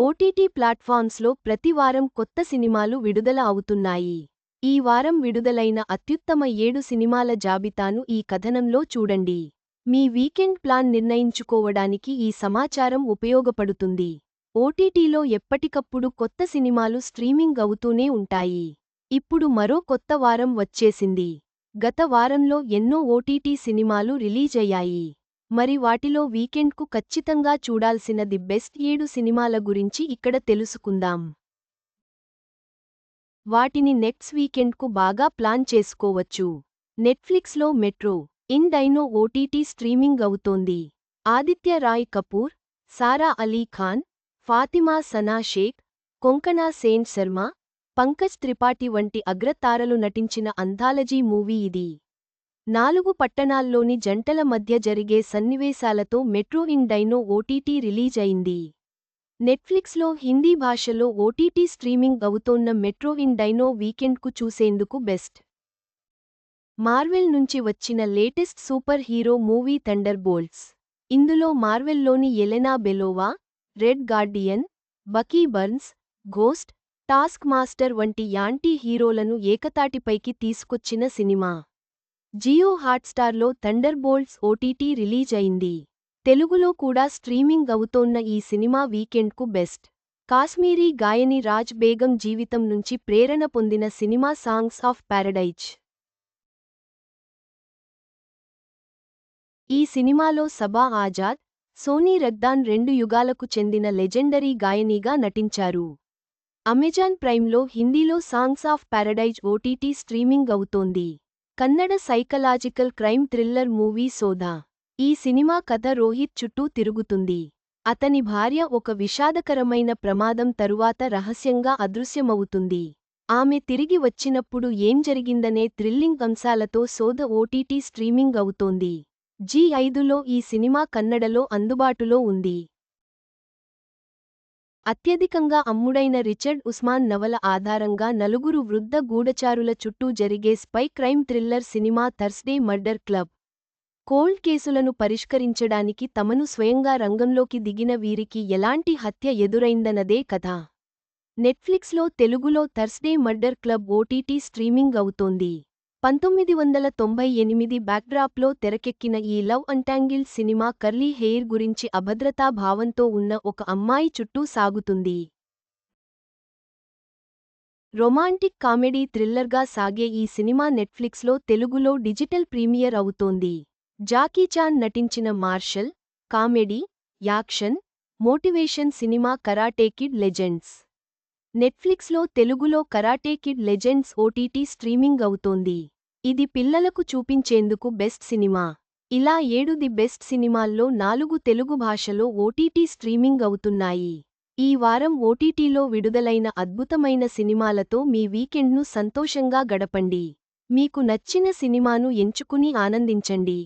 OTT ప్లాట్ఫామ్స్లో ప్రతి వారం కొత్త సినిమాలు విడుదల అవుతున్నాయి. ఈ వారం విడుదలైన అత్యుత్తమ ఏడు సినిమాల జాబితాను ఈ కథనంలో చూడండి. మీ వీకెండ్ ప్లాన్ నిర్ణయించుకోవడానికి ఈ సమాచారం ఉపయోగపడుతుంది. ఓటీటీలో ఎప్పటికప్పుడు కొత్త సినిమాలు స్ట్రీమింగ్ అవుతూనే ఉంటాయి. ఇప్పుడు మరో కొత్త వారం వచ్చేసింది. గత వారంలో ఎన్నో ఓటీటీ సినిమాలు రిలీజ్ అయ్యాయి మరి వాటిలో వీకెండ్కు ఖచ్చితంగా చూడాల్సిన ది బెస్ట్ ఏడు సినిమాల గురించి ఇక్కడ తెలుసుకుందాం. వాటిని నెక్స్ట్ వీకెండ్కు బాగా ప్లాన్ చేసుకోవచ్చు. నెట్ఫ్లిక్స్లో Metro in Dino OTT streaming అవుతోంది. ఆదిత్య రాయ్ కపూర్ సారా అలీ ఖాన్ ఫాతిమా సనా షేక్ కొంకణా సేన్ శర్మ పంకజ్ త్రిపాఠి వంటి అగ్రతారలు నటించిన అంథాలజీ మూవీ ఇది. నాలుగు పట్టణాల్లోని జంటల మధ్య జరిగే సన్నివేశాలతో Metro in Dino OTT release అయింది. నెట్ఫ్లిక్స్లో హిందీ భాషలో ఓటీటీ స్ట్రీమింగ్ అవుతోన్న మెట్రో ఇన్ డైనో వీకెండ్కు చూసేందుకు బెస్ట్. మార్వెల్ నుంచి వచ్చిన latest super hero movie Thunderbolts ఇందులో మార్వెల్లోని Yelena Belova Red Guardian Bucky Barnes Ghost Taskmaster వంటి యాంటీ హీరోలను ఏకతాటిపైకి తీసుకొచ్చిన సినిమా. జియో హాట్స్టార్లో థండర్బోల్ట్స్ ఓటీటీ రిలీజ్ అయింది. తెలుగులో కూడా స్ట్రీమింగ్ అవుతోన్న ఈ సినిమా వీకెండ్కు బెస్ట్. కాశ్మీరీ గాయని రాజ్ బేగం జీవితం నుంచి ప్రేరణ పొందిన సినిమా సాంగ్స్ ఆఫ్ ప్యారడైజ్. ఈ సినిమాలో సబా ఆజాద్ సోనీ రగ్దాన్ రెండు యుగాలకు చెందిన లెజెండరీ గాయనిగా నటించారు. అమెజాన్ ప్రైమ్లో హిందీలో Songs of Paradise OTT streaming అవుతోంది. Kannada psychological crime thriller movie Soda. ఈ సినిమా కథ రోహిత్ చుట్టూ తిరుగుతుంది. అతని భార్య ఒక విషాదకరమైన ప్రమాదం తరువాత రహస్యంగా అదృశ్యమవుతుంది. ఆమె తిరిగి వచ్చినప్పుడు ఏం జరిగిందనే థ్రిల్లింగ్ అంశాలతో సోద ఓటీటీ స్ట్రీమింగ్ అవుతోంది. జీ ఐదులో ఈ సినిమా కన్నడలో అందుబాటులో ఉంది. అత్యధికంగా అమ్ముడైన రిచర్డ్ ఉస్మాన్ నవల ఆధారంగా నలుగురు వృద్ధ గూఢచారుల చుట్టూ జరిగే spy crime thriller cinema Thursday Murder Club. Cold కేసులను పరిష్కరించడానికి తమను స్వయంగా రంగంలోకి దిగిన వీరికి ఎలాంటి హత్య ఎదురైందన్నదే కథ. నెట్ఫ్లిక్స్లో తెలుగులో Thursday Murder Club OTT streaming అవుతోంది. పంతొమ్మిది వందల తొంభై ఎనిమిది బ్యాక్డ్రాప్లో తెరకెక్కిన ఈ Love Untangled cinema curly hair గురించి అభద్రతా భావంతో ఉన్న ఒక అమ్మాయి చుట్టూ సాగుతుంది. రొమాంటిక్ కామెడీ థ్రిల్లర్గా సాగే ఈ సినిమా నెట్ఫ్లిక్స్లో తెలుగులో డిజిటల్ ప్రీమియర్ అవుతోంది. జాకీచాన్ నటించిన martial comedy action motivation cinema Karate Kid Legends. నెట్ఫ్లిక్స్లో తెలుగులో Karate Kid Legends OTT streaming అవుతోంది. ఇది పిల్లలకు చూపించేందుకు బెస్ట్ సినిమా. ఇలా ఏడు ది బెస్ట్ సినిమాల్లో నాలుగు తెలుగు భాషలో ఓటీటీ స్ట్రీమింగ్ అవుతున్నాయి. ఈ వారం ఓటీటీలో విడుదలైన అద్భుతమైన సినిమాలతో మీ వీకెండ్ను సంతోషంగా గడపండి. మీకు నచ్చిన సినిమాను ఎంచుకుని ఆనందించండి.